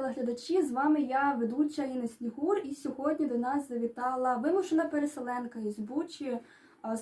телеглядачі! З вами я, ведуча Інна Снігур, і сьогодні до нас завітала вимушена переселенка із Бучі а,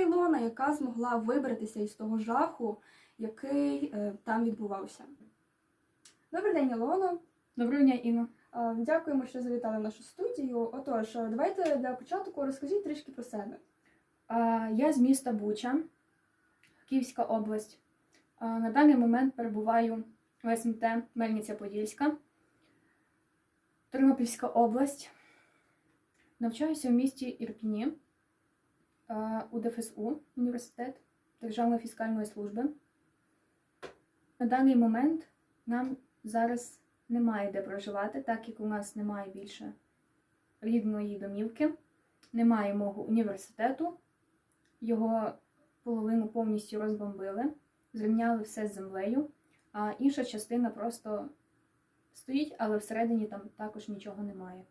Ілона, яка змогла вибратися із того жаху, який е, там відбувався. Добрий день, Ілоно. Доброго дня, Інна. А, Дякуємо, що завітали в нашу студію. Отож, е, давайте для початку розкажіть трішки про себе. Я з міста Буча, Київська область. На даний момент перебуваю в СМТ Мельниця-Подільська, Тернопільська область. Навчаюся в місті Ірпіні у ДФСУ університет Державної фіскальної служби. На даний момент нам зараз немає де проживати, так як у нас немає більше рідної домівки, немає мого університету. Його половину повністю розбомбили, зрівняли все з землею, а інша частина просто стоїть, але всередині там також нічого немає.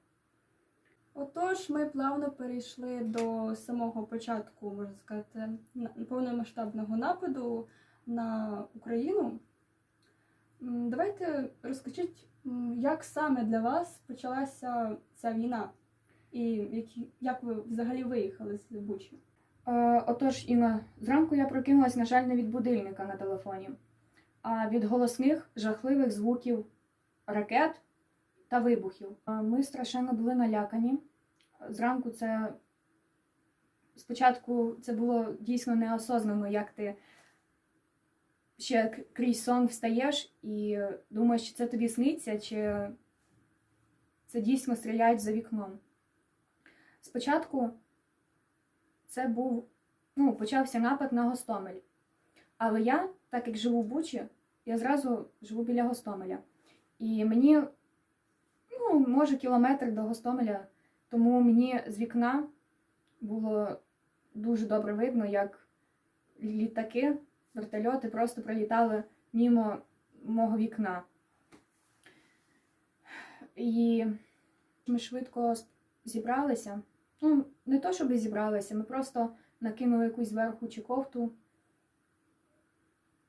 Отож, ми плавно перейшли до самого початку, можна сказати, на- повномасштабного нападу на Україну. Давайте розкажіть, як саме для вас почалася ця війна, і як ви взагалі виїхали з Бучі? Е, отож, Інна, зранку я прокинулась, на жаль, не від будильника на телефоні, а від голосних жахливих звуків ракет та вибухів. Ми страшенно були налякані. Зранку це спочатку це було дійсно неосознано, як ти ще крізь сон встаєш і думаєш, чи це тобі сниться, чи це дійсно стріляють за вікном. Спочатку це був, ну, почався напад на Гостомель. Але я, так як живу в Бучі, я зразу живу біля Гостомеля. І мені, ну, може, кілометр до Гостомеля, тому мені з вікна було дуже добре видно, як літаки, вертольоти просто пролітали мимо мого вікна. І ми швидко зібралися. Ну, не то, щоб зібралися, ми просто накинули якусь зверху чи кофту.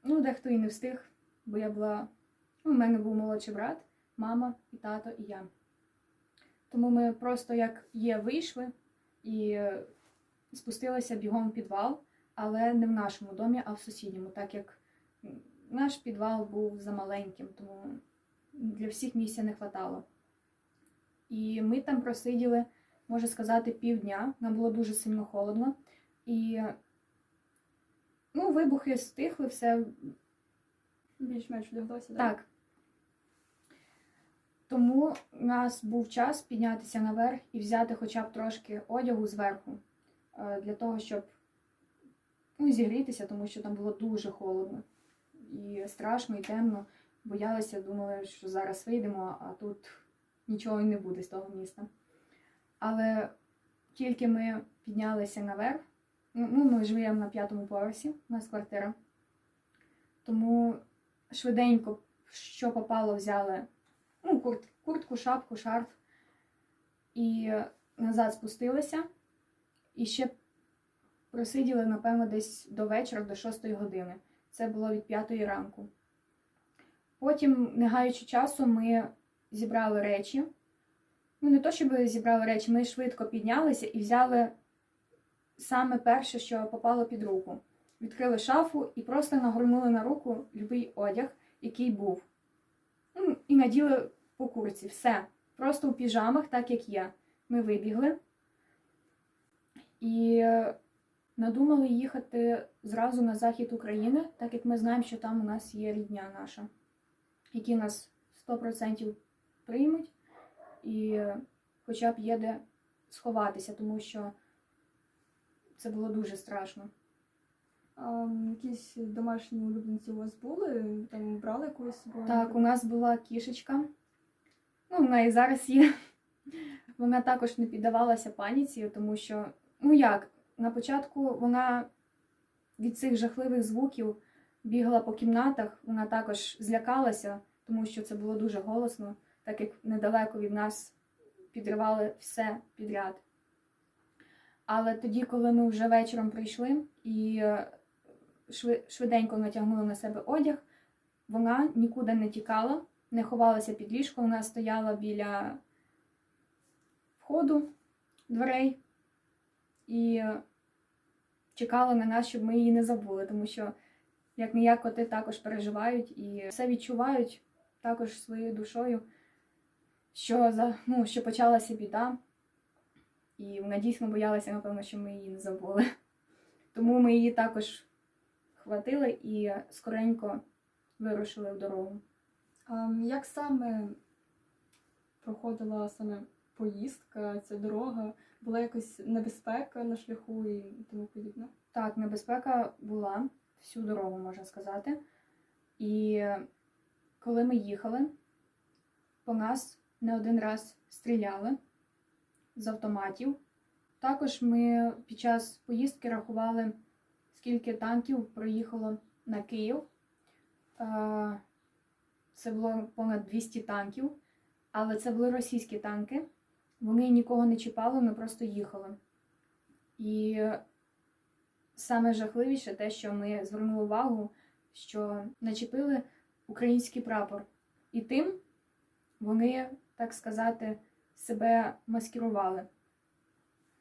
Ну, дехто і не встиг, бо я була. Ну, у мене був молодший брат, мама і тато, і я. Тому ми просто як є вийшли і е, спустилися бігом в підвал, але не в нашому домі, а в сусідньому, так як наш підвал був замаленьким, тому для всіх місця не хватало. І ми там просиділи можу сказати, півдня. Нам було дуже сильно холодно. І ну, вибухи стихли, все Більш-менш вдалося, так. Тому у нас був час піднятися наверх і взяти хоча б трошки одягу зверху, е, для того, щоб ну, зігрітися, тому що там було дуже холодно і страшно, і темно. Боялися, думали, що зараз вийдемо, а тут нічого і не буде з того міста. Але тільки ми піднялися наверх, ну, ми живемо на п'ятому поверсі, у нас квартира. Тому швиденько, що попало, взяли ну, курт, куртку, шапку, шарф і назад спустилися. І ще просиділи, напевно, десь до вечора, до 6 години. Це було від 5 ранку. Потім, не гаючи часу, ми зібрали речі. Ну, не то, щоб зібрали речі, ми швидко піднялися і взяли саме перше, що попало під руку. Відкрили шафу і просто нагорнули на руку будь-який одяг, який був. Ну, і наділи по курці. Все. Просто у піжамах, так як є. Ми вибігли і е, надумали їхати зразу на захід України, так як ми знаємо, що там у нас є рідня наша, які нас 100% приймуть і хоча б є де сховатися, тому що це було дуже страшно. А, якісь домашні улюбленці у вас були? Там брали якусь? Так, у нас була кішечка. Ну, вона і зараз є. Вона також не піддавалася паніці, тому що, ну як, на початку вона від цих жахливих звуків бігала по кімнатах, вона також злякалася, тому що це було дуже голосно, так як недалеко від нас підривали все підряд. Але тоді, коли ми вже вечором прийшли і е, швиденько натягнули на себе одяг, вона нікуди не тікала, не ховалася під ліжко, вона стояла біля входу дверей і чекала на нас, щоб ми її не забули, тому що як ніяк коти також переживають і все відчувають також своєю душою, що за ну, що почалася біда. І вона дійсно боялася, напевно, що ми її не забули. Тому ми її також хватили і скоренько вирушили в дорогу. А як саме проходила саме поїздка, ця дорога? Була якась небезпека на шляху і тому подібне? Так, небезпека була всю дорогу, можна сказати. І коли ми їхали, по нас не один раз стріляли з автоматів. Також ми під час поїздки рахували, скільки танків проїхало на Київ. Е, Це було понад 200 танків, але це були російські танки. Вони нікого не чіпали, ми просто їхали. І саме жахливіше те, що ми звернули увагу, що начепили український прапор. І тим вони, так сказати, себе маскирували.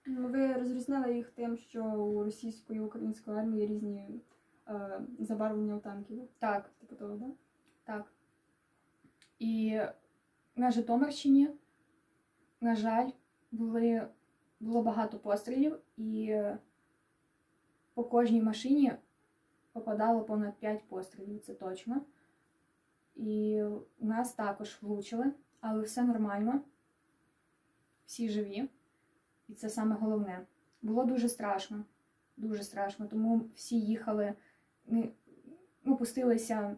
Ну, Ви розрізняли їх тим, що у російської і української армії різні е, забарвлення у танків. Так, Типу того, да? так. І на Житомирщині, на жаль, були, було багато пострілів, і по кожній машині попадало понад 5 пострілів, це точно. І у нас також влучили, але все нормально. Всі живі. І це саме головне. Було дуже страшно. Дуже страшно. Тому всі їхали, не- ну, пустилися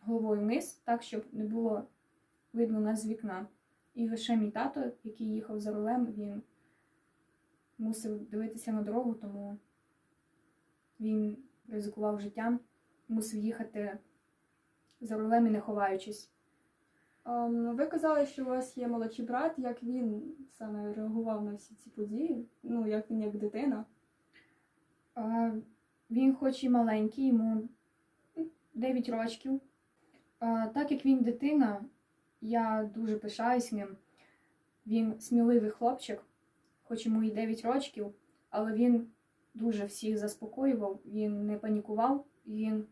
головою вниз, так, щоб не було видно нас з вікна. І лише мій тато, який їхав за рулем, він мусив дивитися на дорогу, тому він ризикував життям, мусив їхати за рулем і не ховаючись. Ем, Ви казали, що у вас є молодший брат. Як він саме реагував на всі ці події? Ну, як він як дитина? Він хоч і маленький, йому 9 років. Так як він дитина, я дуже пишаюсь ним. Він сміливий хлопчик, хоч йому і 9 років, але він дуже всіх заспокоював, він не панікував, він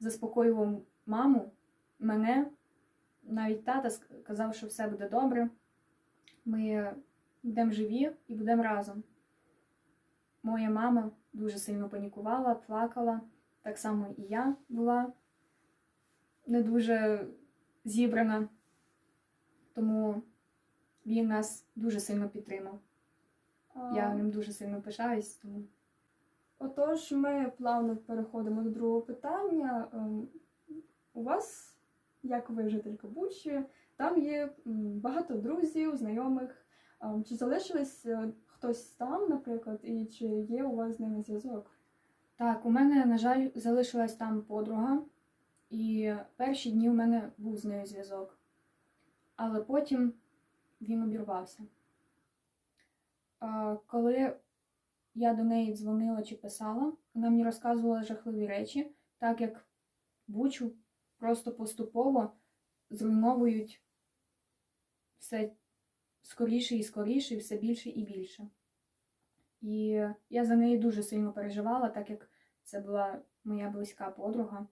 заспокоював маму, мене, навіть тата ск- казав, що все буде добре. Ми будемо живі і будемо разом. Моя мама дуже сильно панікувала, плакала. Так само і я була не дуже зібрана. Тому він нас дуже сильно підтримав. А, Я ним дуже сильно пишаюсь. Тому Отож, ми плавно переходимо до другого питання. Ем, У вас, як ви жителька Бучі, там є багато друзів, знайомих. Чи залишились е, хтось там, наприклад, і чи є у вас з ними зв'язок? так, у мене, на жаль, залишилась там подруга, і перші дні у мене був з нею зв'язок. Але потім він обірвався. Коли я до неї дзвонила чи писала, вона мені розказувала жахливі речі, так як Бучу просто поступово зруйновують все скоріше і скоріше, і все більше і більше. І я за неї дуже сильно переживала, так як це була моя близька подруга.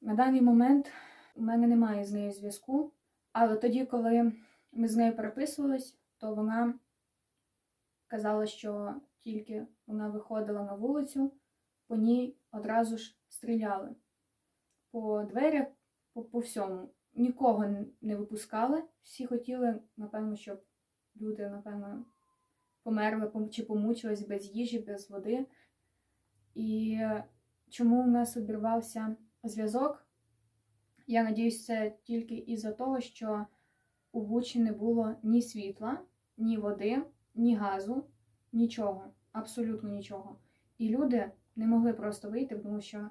На даний момент у мене немає з нею зв'язку, але тоді, коли ми з нею переписувались, то вона казала, що тільки вона виходила на вулицю, по ній одразу ж стріляли. По дверях, по, по всьому. Нікого не випускали. Всі хотіли, напевно, щоб люди, напевно, померли чи помучились без їжі, без води. І чому у нас обірвався зв'язок? Я надіюсь, це тільки із-за того, що у Бучі не було ні світла, ні води, ні газу, нічого, абсолютно нічого. І люди не могли просто вийти, тому що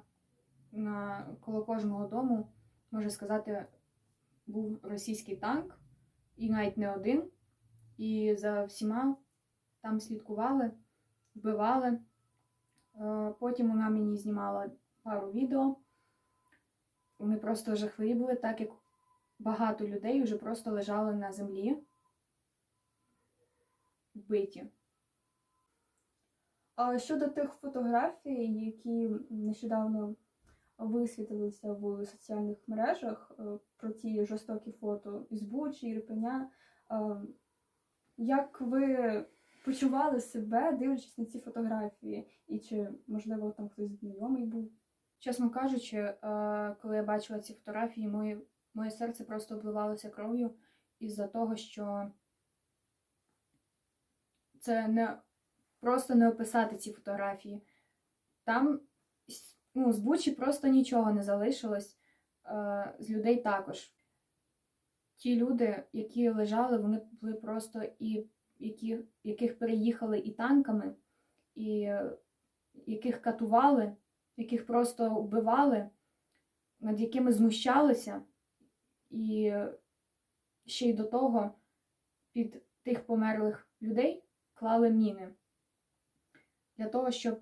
на коло кожного дому, можна сказати, був російський танк, і навіть не один. І за всіма там слідкували, вбивали. Е, Потім вона мені знімала пару відео. вони просто жахливі були, так як багато людей вже просто лежали на землі, вбиті. А щодо тих фотографій, які нещодавно висвітлилися в соціальних мережах е, про ті жорстокі фото із Бучі, Ірпеня, е, як ви почували себе, дивлячись на ці фотографії? І чи, можливо, там хтось знайомий був? Чесно кажучи, е, коли я бачила ці фотографії, моє, моє серце просто обливалося кров'ю із-за того, що це не просто не описати ці фотографії. Там ну, з Бучі просто нічого не залишилось, е, з людей також. Ті люди, які лежали, вони були просто і які, яких переїхали і танками, і яких катували яких просто вбивали, над якими знущалися, і ще й до того під тих померлих людей клали міни для того, щоб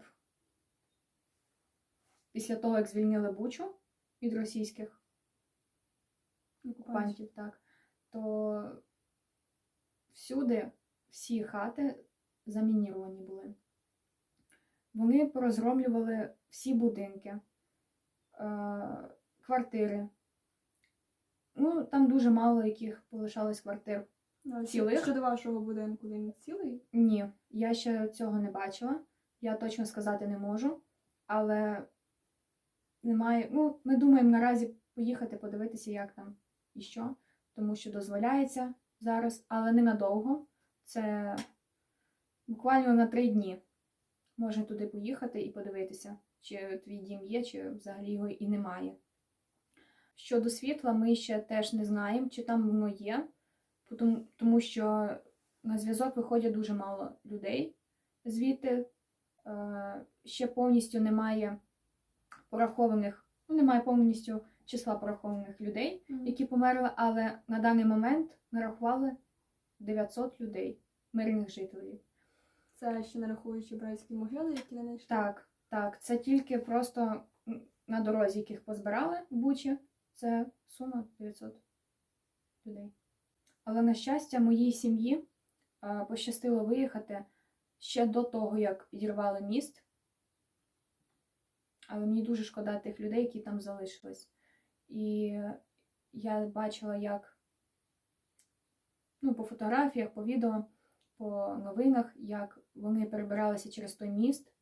після того, як звільнили Бучу від російських окупантів, так, то всюди всі хати замініровані були. Вони порозгромлювали всі будинки, е, квартири. Ну, там дуже мало яких полишалось квартир. Цілих? Щодо вашого будинку він цілий? Ні, я ще цього не бачила. Я точно сказати не можу. Але немає. Ну, ми думаємо наразі поїхати подивитися, як там і що, тому що дозволяється зараз, але ненадовго. Це буквально на три дні. Можна туди поїхати і подивитися, чи твій дім є, чи взагалі його і немає. Щодо світла, ми ще теж не знаємо, чи там воно є, тому, що на зв'язок виходять дуже мало людей звідти. Е, ще повністю немає порахованих, ну, немає повністю числа порахованих людей, які померли, але на даний момент нарахували 900 людей, мирних жителів. Це ще не рахуючи братські могили, які не знайшли? Так, так, це тільки просто на дорозі, яких позбирали в Бучі, це сума 900 людей. Але, на щастя, моїй сім'ї е, пощастило виїхати ще до того, як підірвали міст. Але мені дуже шкода тих людей, які там залишились. І я бачила, як ну, по фотографіях, по відео, по новинах, як вони перебиралися через той міст,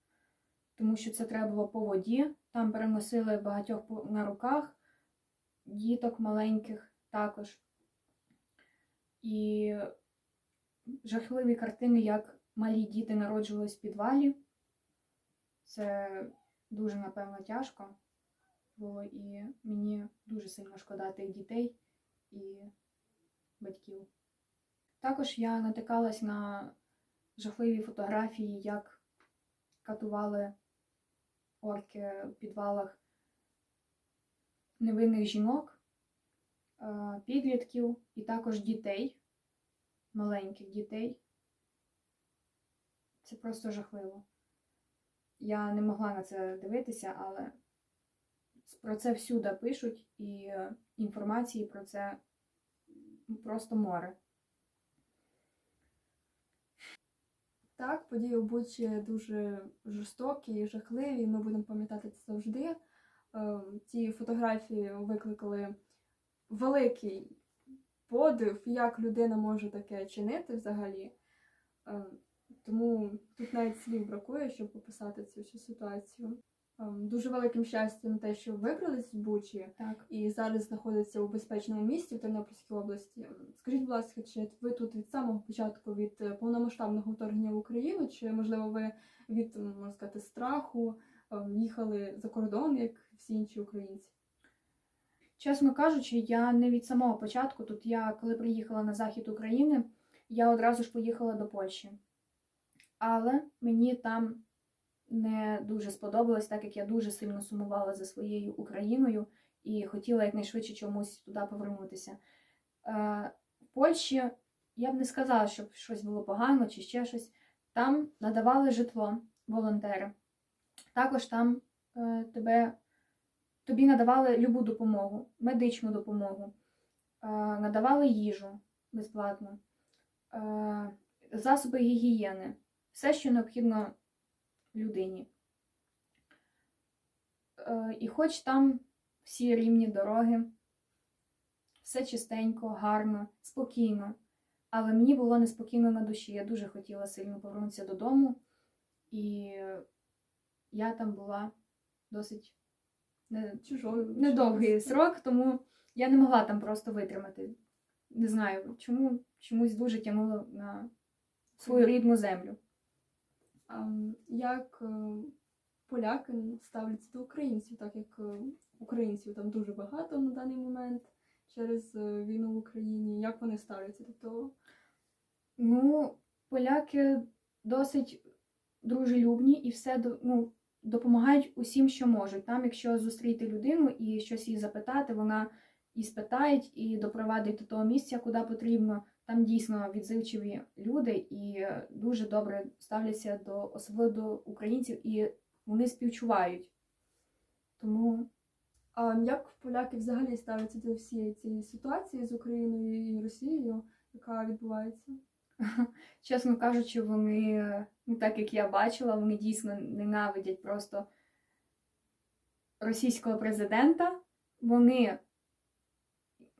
тому що це треба було по воді. Там переносили багатьох на руках, діток маленьких також. І жахливі картини, як малі діти народжувались в підвалі. Це дуже, напевно, тяжко було, і мені дуже сильно шкода тих дітей і батьків. Також я натикалась на жахливі фотографії, як катували орки в підвалах невинних жінок, е, підлітків і також дітей, маленьких дітей. Це просто жахливо. Я не могла на це дивитися, але про це всюди пишуть, і е, інформації про це просто море. Так, події у Бучі дуже жорстокі і жахливі, ми будемо пам'ятати це завжди. Е, Ті фотографії викликали великий подив, як людина може таке чинити взагалі. Тому тут навіть слів бракує, щоб описати цю всю ситуацію. Е, Дуже великим щастям те, що вибрались з Бучі Так. і зараз знаходиться у безпечному місці в Тернопільській області. Скажіть, будь ласка, чи ви тут від самого початку від е, повномасштабного вторгнення в Україну, чи можливо ви від можна сказати страху е, їхали за кордон, як всі інші українці? Чесно кажучи, я не від самого початку. Тут я, коли приїхала на захід України, я одразу ж поїхала до Польщі. Але мені там не дуже сподобалось, так як я дуже сильно сумувала за своєю Україною і хотіла якнайшвидше чомусь туди повернутися. Е, в Польщі я б не сказала, щоб щось було погано чи ще щось. Там надавали житло волонтери. Також там е, тебе тобі надавали любу допомогу, медичну допомогу, е, надавали їжу безплатно, засоби гігієни, все, що необхідно людині. Е, І хоч там всі рівні дороги, все чистенько, гарно, спокійно. Але мені було неспокійно на душі. Я дуже хотіла сильно повернутися додому, і я там була досить не, Чужою. недовгий срок, тому я не могла там просто витримати. Не знаю, чому чомусь дуже тягнуло на свою рідну землю. А, м, як е, поляки ставляться до українців, так як е, українців там дуже багато на даний момент через е, війну в Україні. Як вони ставляться до того? Ну, поляки досить дружелюбні і все ну, допомагають усім, що можуть. Там, якщо зустріти людину і щось їй запитати, вона і спитають, і допровадить до того місця, куди потрібно. Там дійсно відзивчиві люди і дуже добре ставляться до особливо до українців, і вони співчувають. Тому А як поляки взагалі ставляться до всієї цієї ситуації з Україною і Росією, яка відбувається? чесно кажучи, вони, ну так як я бачила, вони дійсно ненавидять просто російського президента. Вони,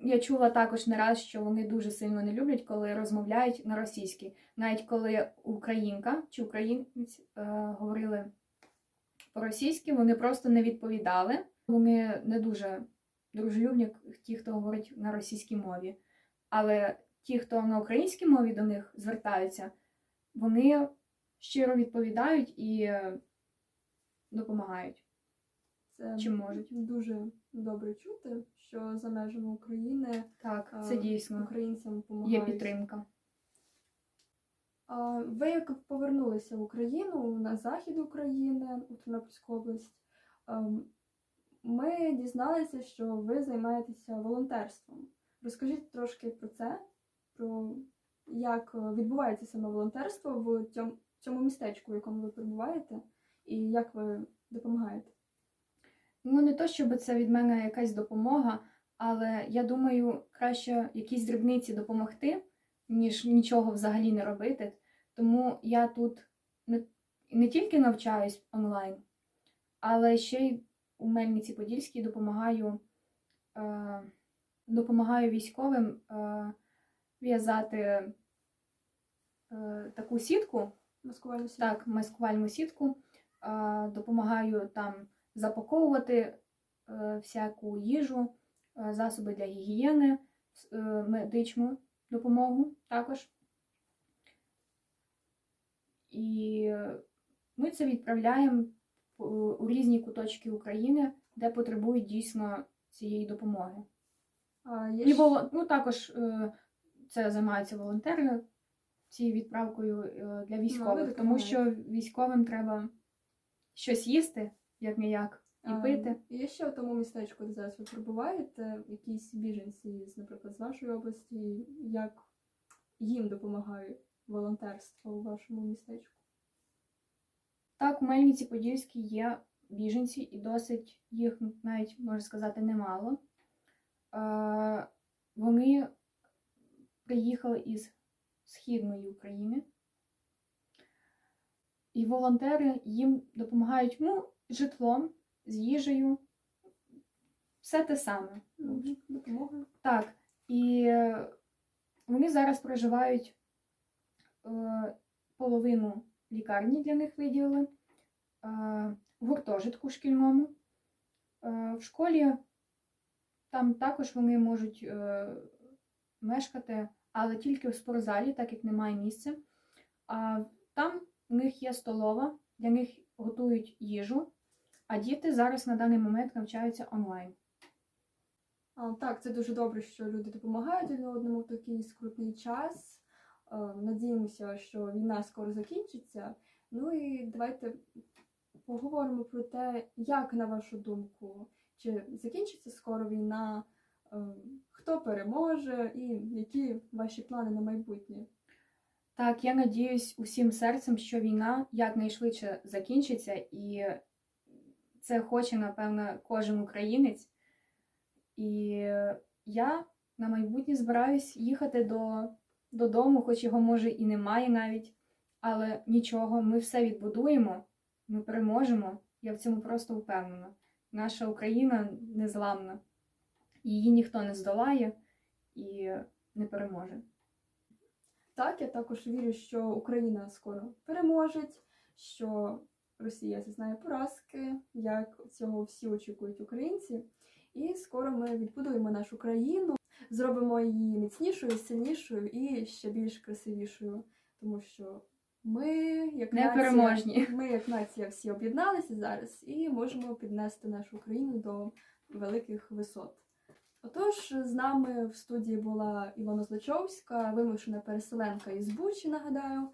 я чула також не раз, що вони дуже сильно не люблять, коли розмовляють на російській. Навіть коли українка чи українець е, говорили по-російськи, вони просто не відповідали. Вони не дуже дружелюбні, ті, хто говорить на російській мові. Але ті, хто на українській мові до них звертаються, вони щиро відповідають і е, допомагають. Це Чим можуть. дуже добре чути, що за межами України Так, це дійсно українцям є підтримка. Ви як повернулися в Україну на захід України у Тернопільську область? ем, Ми дізналися, що ви займаєтеся волонтерством. Розкажіть трошки про це, про як е, відбувається саме волонтерство в цьому містечку, в якому ви перебуваєте, і як ви допомагаєте. Ну, не то, щоб це від мене якась допомога, але я думаю, краще якісь дрібниці допомогти, ніж нічого взагалі не робити. Тому я тут не, не тільки навчаюсь онлайн, але ще й у Мельниці Подільській допомагаю, е, допомагаю військовим е, в'язати е, таку сітку, Маскувальну сітку? так, маскувальну сітку, е, допомагаю там запаковувати е, всяку їжу, е, засоби для гігієни, е, медичну допомогу також. І ми це відправляємо у різні куточки України, де потребують дійсно цієї допомоги. А, є І ще- ну, також це займаються волонтери цією відправкою для військових, тому що військовим треба щось їсти, як ніяк, і А, пити. Є ще в тому містечку, де зараз ви перебуваєте, якісь біженці, наприклад, з вашої області, як їм допомагає волонтерство у вашому містечку? Так, у Мельниці Подільській є біженці, і досить їх навіть можна сказати немало. Е, Вони приїхали із Східної України. І волонтери їм допомагають ну, житлом, з їжею. Все те саме. Допомога. Так, і е, вони зараз проживають е, половину лікарні для них виділили, е, в гуртожитку шкільному. В школі там також вони можуть мешкати, але тільки в спортзалі, так як немає місця. А там в них є столова, для них готують їжу, а діти зараз на даний момент навчаються онлайн. А, так, це дуже добре, що люди допомагають один одному в такий скрутний час. Надіємося, що війна скоро закінчиться. Ну і давайте поговоримо про те, як на вашу думку, чи закінчиться скоро війна, хто переможе і які ваші плани на майбутнє. Так, я надіюсь усім серцем, що війна якнайшвидше закінчиться, і це хоче, напевно, кожен українець. І я на майбутнє збираюсь їхати до, додому, хоч його може і немає навіть. Але нічого, ми все відбудуємо, ми переможемо. Я в цьому просто впевнена. Наша Україна незламна, її ніхто не здолає і не переможе. Так, я також вірю, що Україна скоро переможе, що Росія зазнає поразки, як цього всі очікують українці. І скоро ми відбудуємо нашу країну, зробимо її міцнішою, сильнішою і ще більш красивішою. Тому що ми, як нація, ми, як нація, всі об'єдналися зараз і можемо піднести нашу країну до великих висот. Отож, з нами в студії була Ілона Злочовська, вимушена переселенка із Бучі, нагадаю.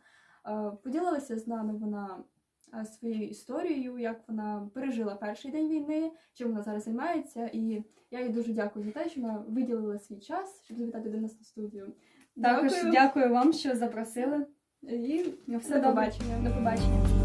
Е, Поділилася з нами вона своєю історією, як вона пережила перший день війни, чим вона зараз займається. І я їй дуже дякую за те, що вона виділила свій час, щоб завітати до нас на студію. Також дякую вам, що запросили. і все до побачення. До побачення.